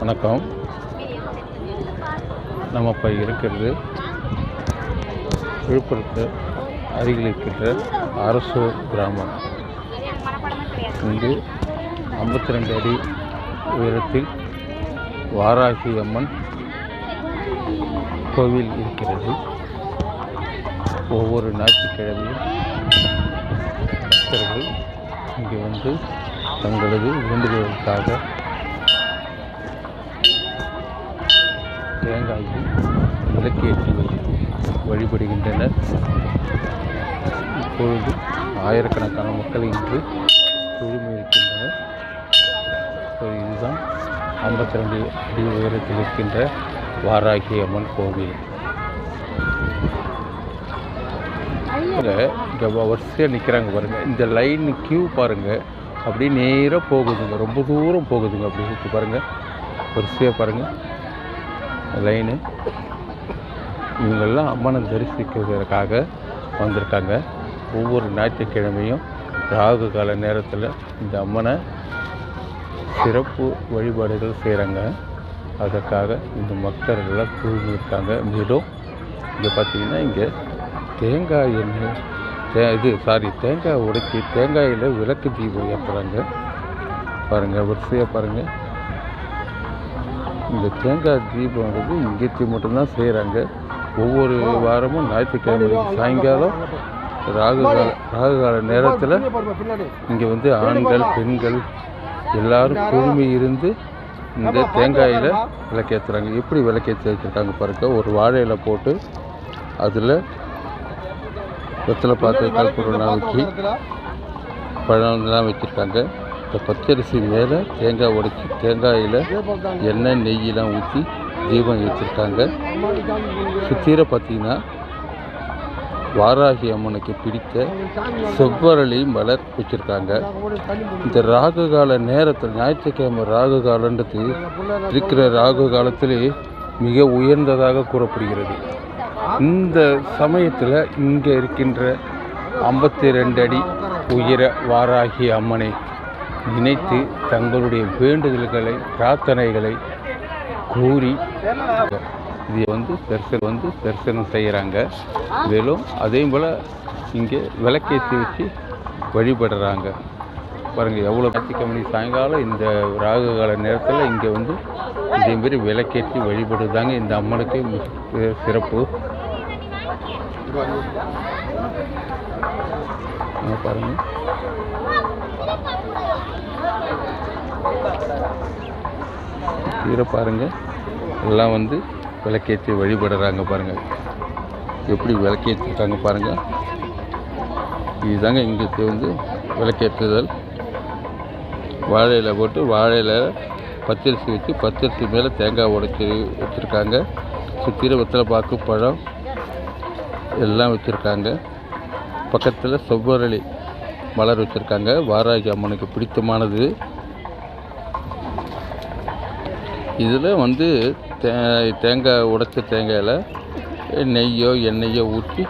வணக்கம். நம்ம இப்போ இருக்கிறது விழுப்புரத்து அருகில் இருக்கின்ற அரசூர் கிராமம். இங்கு ஐம்பத்தி ரெண்டு அடி உயரத்தில் வாராகி அம்மன் கோவில் இருக்கிறது. ஒவ்வொரு ஞாயிற்றுக்கிழமையும் பக்தர்கள் இங்கே வந்து தங்களது வேண்டுதலுக்காக தேங்காயும் விளக்கேற்றி வைத்து வழிபடுகின்றனர். இப்பொழுது ஆயிரக்கணக்கான மக்கள் இன்று குழுமி இருக்கின்றனர். ஸோ இதுதான் ஐம்பத்தி ரெண்டு அடி உயரத்தில் இருக்கின்ற வாராகி அம்மன் கோவில். இங்கே வரிசையாக நிற்கிறாங்க பாருங்கள் இந்த லைன் கியூ பாருங்கள் அப்படியே நேராக போகுதுங்க. ரொம்ப தூரம் போகுதுங்க. அப்படி பாருங்கள் வரிசையாக பாருங்கள் லைனு இவங்கெல்லாம் அம்மனை தரிசிக்கிறதுக்காக வந்திருக்காங்க. ஒவ்வொரு ஞாயிற்றுக்கிழமையும் ராகு கால நேரத்தில் இந்த அம்மனை சிறப்பு வழிபாடுகள் செய்கிறாங்க அதற்காக இந்த பக்தர்கள்லாம் குழுமி மேலும் இங்கே பார்த்தீங்கன்னா இங்கே தேங்காய் எண்ணெய் தே இது சாரி தேங்காய் உடைச்சி தேங்காயில் விளக்கு தீபம் ஏற்றுறாங்க பாருங்கள் வரிசையாக பாருங்கள் இந்த தேங்காய் தீபம்ன்றது இங்கே மட்டும்தான் செய்கிறாங்க ஒவ்வொரு வாரமும் ஞாயிற்றுக்கிழமை சாயங்காலம் ராகு கால ராகு கால நேரத்தில் இங்கே வந்து ஆண்கள் பெண்கள் எல்லாரும் குழுமி இருந்து இந்த தேங்காயில் விளக்கேற்றுறாங்க எப்படி விளக்கேற்றி வச்சுருக்காங்க பாருங்க. ஒரு வாழை இலை போட்டு அதில் வெத்தலை பாக்கு கல்பூரெல்லாம் வச்சு பழம்லாம் வச்சுருக்காங்க. இந்த பச்சரிசி மேலே தேங்காய் உடைச்சி தேங்காயில் எண்ணெய் நெய்யெலாம் ஊற்றி தீபம் வச்சுருக்காங்க சுத்தீர பார்த்தீங்கன்னா வாராகி அம்மனுக்கு பிடித்த செவ்வரளி மலர் வச்சுருக்காங்க. இந்த ராகு கால நேரத்தில் ஞாயிற்றுக்கிழமை ராகு காலன்றது இருக்கிற ராகு காலத்திலே மிக உயர்ந்ததாக கூறப்படுகிறது. இந்த சமயத்தில் இங்கே இருக்கின்ற ஐம்பத்தி ரெண்டு அடி உயர வாராகி அம்மனை நினைத்து தங்களுடைய வேண்டுதல்களை பிரார்த்தனைகளை கூறி இது வந்து தரிசனம் வந்து தரிசனம் செய்கிறாங்க மேலும் அதே போல் இங்கே விளக்கேற்றி வச்சு வழிபடுறாங்க. பாருங்கள் எவ்வளோ ஞாயிற்றுக்கிழமை சாயங்காலம் இந்த ராகு கால நேரத்தில் இங்கே வந்து இதேமாரி விளக்கேற்றி வழிபடுதாங்க இந்த அம்மனுக்கு மிக சிறப்பு. பாருங்கள் கீரை பாருங்கள் எல்லாம் வந்து விளக்கேற்றி வழிபடுறாங்க பாருங்கள் எப்படி விளக்கேற்றிருக்காங்க பாருங்கள் இதுதாங்க இங்கே வந்து விளக்கேற்றுதல். வாழையில் போட்டு வாழையில் பச்சரிசி வச்சு பச்சரிசி மேலே தேங்காய் உடைச்சி வச்சுருக்காங்க. சுற்றில வெத்தலை பாக்கு பழம் எல்லாம் வச்சுருக்காங்க. பக்கத்தில் செவ்வரளி மலர் வச்சுருக்காங்க. வாராகி அம்மனுக்கு பிடித்தமானது. இதில் வந்து தே தேங்காய் உடைச்ச தேங்காயில் நெய்யோ எண்ணெயோ ஊற்றி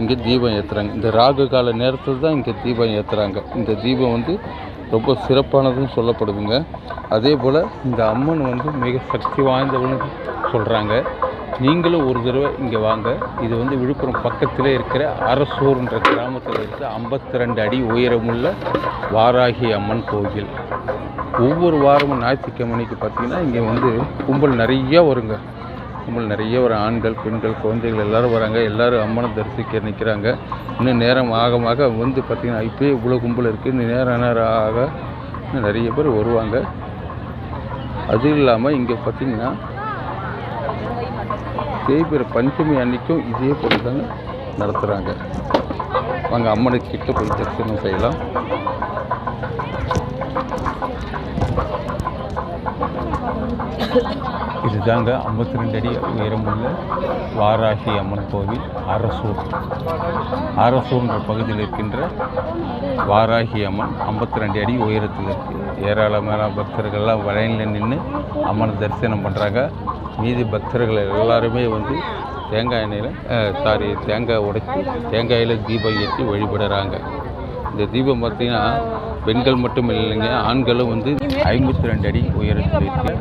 இங்கே தீபம் ஏற்றுறாங்க இந்த ராகு கால நேரத்தில் தான் இங்கே தீபம் ஏற்றுறாங்க இந்த தீபம் வந்து ரொம்ப சிறப்பானதுன்னு சொல்லப்படுதுங்க. அதே போல் இந்த அம்மன் வந்து மிக சக்தி வாய்ந்தவன்னு சொல்கிறாங்க நீங்களும் ஒரு தடவை இங்கே வாங்க. இது வந்து விழுப்புரம் பக்கத்தில் இருக்கிற அரசூர்ன்ற கிராமத்தில் இருக்கிற ஐம்பத்தி ரெண்டு அடி உயரமுள்ள வாராகி அம்மன் கோவில் ஒவ்வொரு வாரமும் ஞாயிற்றுக்கிழமைக்கு பார்த்தீங்கன்னா இங்கே வந்து கும்பல் நிறையா வருங்க. கும்பல் நிறைய வர ஆண்கள் பெண்கள் குழந்தைகள் எல்லோரும் வராங்க. எல்லோரும் அம்மனை தரிசிக்க நிற்கிறாங்க இன்னும் நேரம் ஆக ஆக வந்து பார்த்திங்கன்னா இப்போயே இவ்வளோ கும்பல் இருக்குது இன்னும் நேரம் நேரம் ஆக இன்னும் நிறைய பேர் வருவாங்க. அது இல்லாமல் இங்கே பார்த்திங்கன்னா தேய்பிற பஞ்சமி அன்னைக்கும் இதே போல் தாங்க நடத்துகிறாங்க வாங்க அம்மனுக்கு கிட்ட போய் தரிசனம் செய்யலாம். இதுதாங்க ஐம்பத்தி ரெண்டு அடி உயரமுள்ள வாராகி அம்மன் கோவில் அரசூர். அரசூர்ன்ற பகுதியில் இருக்கின்ற வாராகி அம்மன் ஐம்பத்தி ரெண்டு அடி உயரத்தில் இருக்குது ஏராளமான பக்தர்கள்லாம் வலையில் நின்று அம்மனை தரிசனம் பண்ணுறாங்க மீதி பக்தர்கள் எல்லாருமே வந்து தேங்காய் எண்ணெயில் சாரி தேங்காய் உடைச்சி தேங்காயில் தீபம் ஏற்றி வழிபடுறாங்க. இந்த தீபம் பார்த்தீங்கன்னா பெண்கள் மட்டும் இல்லைங்க ஆண்களும் வந்து ஐம்பத்தி ரெண்டு அடி உயரத்தில் இருக்குது